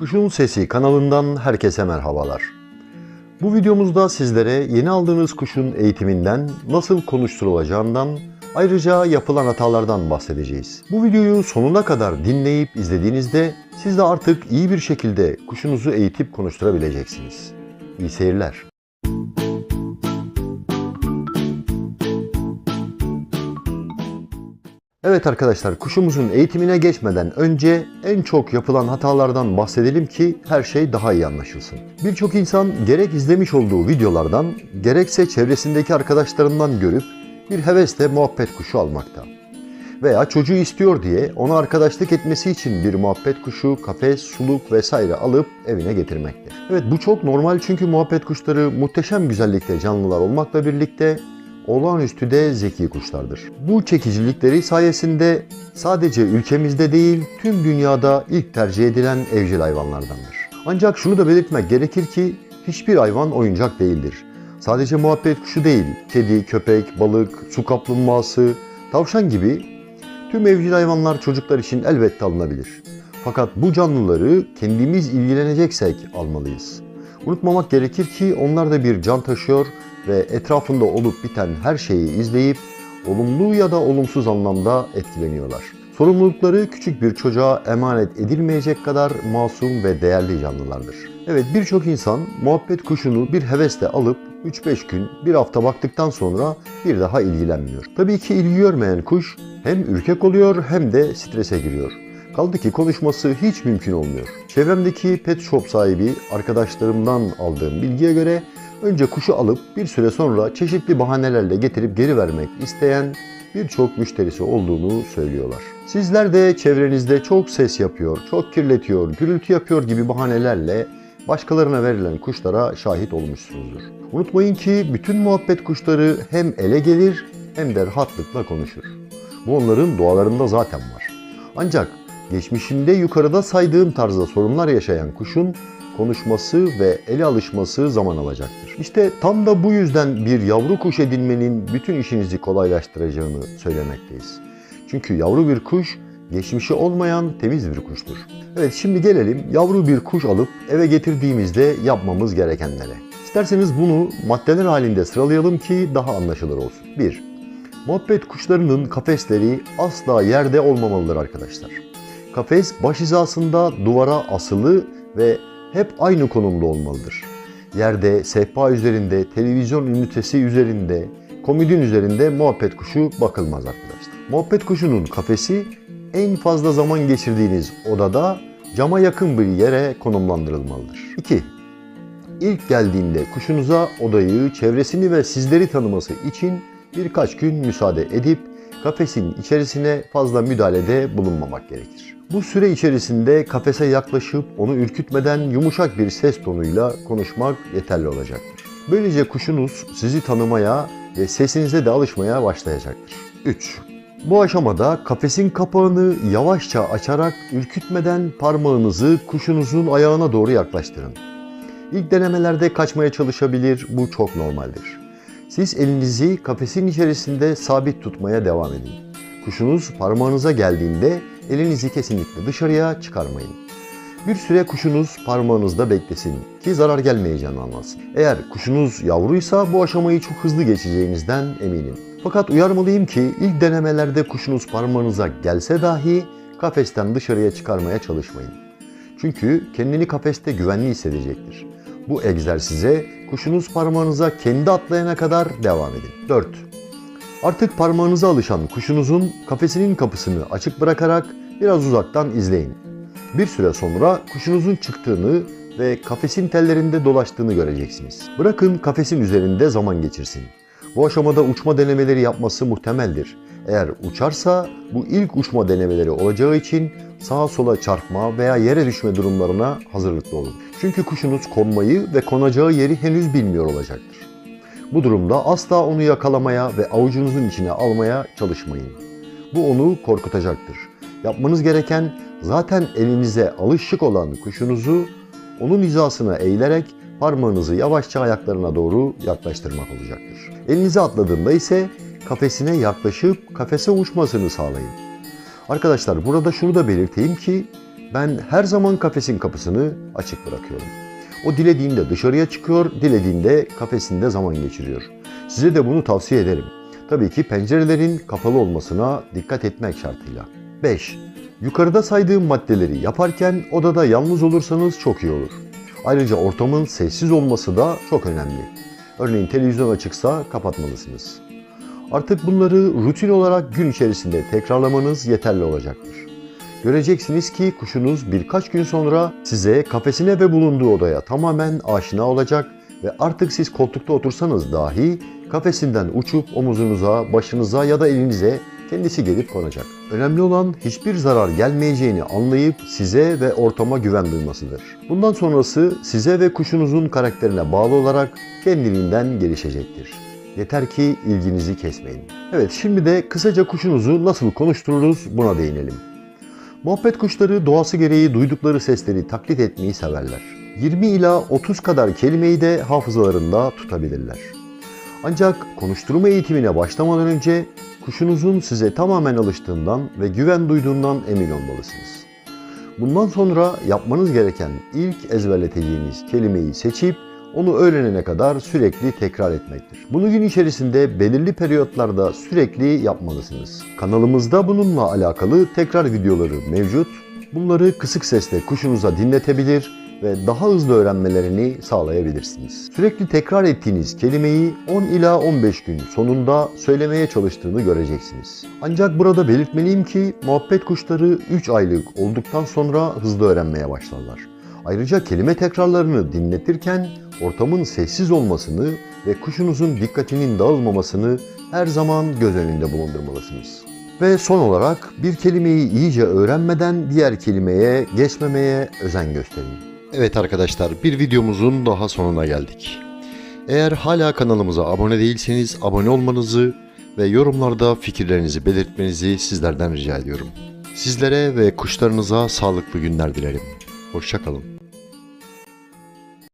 Kuşun Sesi kanalından herkese merhabalar. Bu videomuzda sizlere yeni aldığınız kuşun eğitiminden, nasıl konuşturulacağından, ayrıca yapılan hatalardan bahsedeceğiz. Bu videoyu sonuna kadar dinleyip izlediğinizde siz de artık iyi bir şekilde kuşunuzu eğitip konuşturabileceksiniz. İyi seyirler. Evet arkadaşlar kuşumuzun eğitimine geçmeden önce en çok yapılan hatalardan bahsedelim ki her şey daha iyi anlaşılsın. Birçok insan gerek izlemiş olduğu videolardan gerekse çevresindeki arkadaşlarından görüp bir hevesle muhabbet kuşu almakta. Veya çocuğu istiyor diye ona arkadaşlık etmesi için bir muhabbet kuşu, kafes, suluk vesaire alıp evine getirmekte. Evet bu çok normal çünkü muhabbet kuşları muhteşem güzellikte canlılar olmakla birlikte olağanüstü de zeki kuşlardır. Bu çekicilikleri sayesinde sadece ülkemizde değil tüm dünyada ilk tercih edilen evcil hayvanlardandır. Ancak şunu da belirtmek gerekir ki hiçbir hayvan oyuncak değildir. Sadece muhabbet kuşu değil, kedi, köpek, balık, su kaplumbağası, tavşan gibi tüm evcil hayvanlar çocuklar için elbette alınabilir. Fakat bu canlıları kendimiz ilgileneceksek almalıyız. Unutmamak gerekir ki onlar da bir can taşıyor ve etrafında olup biten her şeyi izleyip olumlu ya da olumsuz anlamda etkileniyorlar. Sorumlulukları küçük bir çocuğa emanet edilmeyecek kadar masum ve değerli canlılardır. Evet birçok insan muhabbet kuşunu bir hevesle alıp 3-5 gün, bir hafta baktıktan sonra bir daha ilgilenmiyor. Tabii ki ilgi görmeyen kuş hem ürkek oluyor hem de strese giriyor. Kaldı ki konuşması hiç mümkün olmuyor. Çevremdeki pet shop sahibi arkadaşlarımdan aldığım bilgiye göre önce kuşu alıp bir süre sonra çeşitli bahanelerle getirip geri vermek isteyen birçok müşterisi olduğunu söylüyorlar. Sizler de çevrenizde çok ses yapıyor, çok kirletiyor, gürültü yapıyor gibi bahanelerle başkalarına verilen kuşlara şahit olmuşsunuzdur. Unutmayın ki bütün muhabbet kuşları hem ele gelir hem de rahatlıkla konuşur. Bu onların doğalarında zaten var. Ancak geçmişinde yukarıda saydığım tarzda sorunlar yaşayan kuşun konuşması ve ele alışması zaman alacaktır. İşte tam da bu yüzden bir yavru kuş edinmenin bütün işinizi kolaylaştıracağını söylemekteyiz. Çünkü yavru bir kuş geçmişi olmayan temiz bir kuştur. Evet şimdi gelelim yavru bir kuş alıp eve getirdiğimizde yapmamız gerekenlere. İsterseniz bunu maddeler halinde sıralayalım ki daha anlaşılır olsun. 1. Muhabbet kuşlarının kafesleri asla yerde olmamalıdır arkadaşlar. Kafes baş hizasında duvara asılı ve hep aynı konumda olmalıdır. Yerde, sehpa üzerinde, televizyon ünitesi üzerinde, komodin üzerinde muhabbet kuşu bakılmaz arkadaşlar. Muhabbet kuşunun kafesi en fazla zaman geçirdiğiniz odada cama yakın bir yere konumlandırılmalıdır. 2. İlk geldiğinde kuşunuza odayı, çevresini ve sizleri tanıması için birkaç gün müsaade edip kafesin içerisine fazla müdahalede bulunmamak gerekir. Bu süre içerisinde kafese yaklaşıp onu ürkütmeden yumuşak bir ses tonuyla konuşmak yeterli olacaktır. Böylece kuşunuz sizi tanımaya ve sesinize de alışmaya başlayacaktır. 3. Bu aşamada kafesin kapağını yavaşça açarak ürkütmeden parmağınızı kuşunuzun ayağına doğru yaklaştırın. İlk denemelerde kaçmaya çalışabilir, bu çok normaldir. Siz elinizi kafesin içerisinde sabit tutmaya devam edin. Kuşunuz parmağınıza geldiğinde elinizi kesinlikle dışarıya çıkarmayın. Bir süre kuşunuz parmağınızda beklesin ki zarar gelmeyeceğini anlasın. Eğer kuşunuz yavruysa bu aşamayı çok hızlı geçeceğinizden eminim. Fakat uyarmalıyım ki ilk denemelerde kuşunuz parmağınıza gelse dahi kafesten dışarıya çıkarmaya çalışmayın. Çünkü kendini kafeste güvenli hissedecektir. Bu egzersize kuşunuz parmağınıza kendi atlayana kadar devam edin. 4. Artık parmağınıza alışan kuşunuzun kafesinin kapısını açık bırakarak biraz uzaktan izleyin. Bir süre sonra kuşunuzun çıktığını ve kafesin tellerinde dolaştığını göreceksiniz. Bırakın kafesin üzerinde zaman geçirsin. Bu aşamada uçma denemeleri yapması muhtemeldir. Eğer uçarsa bu ilk uçma denemeleri olacağı için sağa sola çarpma veya yere düşme durumlarına hazırlıklı olun. Çünkü kuşunuz konmayı ve konacağı yeri henüz bilmiyor olacaktır. Bu durumda asla onu yakalamaya ve avucunuzun içine almaya çalışmayın. Bu onu korkutacaktır. Yapmanız gereken zaten elinize alışık olan kuşunuzu onun hizasına eğilerek parmağınızı yavaşça ayaklarına doğru yaklaştırmak olacaktır. Elinize atladığında ise kafesine yaklaşıp kafese uçmasını sağlayın. Arkadaşlar burada şunu da belirteyim ki Ben her zaman kafesin kapısını açık bırakıyorum. O dilediğinde dışarıya çıkıyor, dilediğinde kafesinde zaman geçiriyor. Size de bunu tavsiye ederim. Tabii ki pencerelerin kapalı olmasına dikkat etmek şartıyla. 5. Yukarıda saydığım maddeleri yaparken odada yalnız olursanız çok iyi olur. Ayrıca ortamın sessiz olması da çok önemli. Örneğin televizyon açıksa kapatmalısınız. Artık bunları rutin olarak gün içerisinde tekrarlamanız yeterli olacaktır. Göreceksiniz ki kuşunuz birkaç gün sonra size kafesine ve bulunduğu odaya tamamen aşina olacak ve artık siz koltukta otursanız dahi kafesinden uçup omuzunuza, başınıza ya da elinize kendisi gelip konacak. Önemli olan hiçbir zarar gelmeyeceğini anlayıp size ve ortama güven duymasıdır. Bundan sonrası size ve kuşunuzun karakterine bağlı olarak kendiliğinden gelişecektir. Yeter ki ilginizi kesmeyin. Evet şimdi de kısaca kuşunuzu nasıl konuştururuz buna değinelim. Muhabbet kuşları doğası gereği duydukları sesleri taklit etmeyi severler. 20 ila 30 kadar kelimeyi de hafızalarında tutabilirler. Ancak konuşturma eğitimine başlamadan önce kuşunuzun size tamamen alıştığından ve güven duyduğundan emin olmalısınız. Bundan sonra yapmanız gereken ilk ezberleteceğiniz kelimeyi seçip onu öğrenene kadar sürekli tekrar etmektir. Bunu gün içerisinde belirli periyotlarda sürekli yapmalısınız. Kanalımızda bununla alakalı tekrar videoları mevcut. Bunları kısık sesle kuşunuza dinletebilir ve daha hızlı öğrenmelerini sağlayabilirsiniz. Sürekli tekrar ettiğiniz kelimeyi 10 ila 15 gün sonunda söylemeye çalıştığını göreceksiniz. Ancak burada belirtmeliyim ki muhabbet kuşları 3 aylık olduktan sonra hızlı öğrenmeye başlarlar. Ayrıca kelime tekrarlarını dinletirken ortamın sessiz olmasını ve kuşunuzun dikkatinin dağılmamasını her zaman göz önünde bulundurmalısınız. Ve son olarak bir kelimeyi iyice öğrenmeden diğer kelimeye geçmemeye özen gösterin. Evet arkadaşlar bir videomuzun daha sonuna geldik. Eğer hala kanalımıza abone değilseniz abone olmanızı ve yorumlarda fikirlerinizi belirtmenizi sizlerden rica ediyorum. Sizlere ve kuşlarınıza sağlıklı günler dilerim. Hoşçakalın.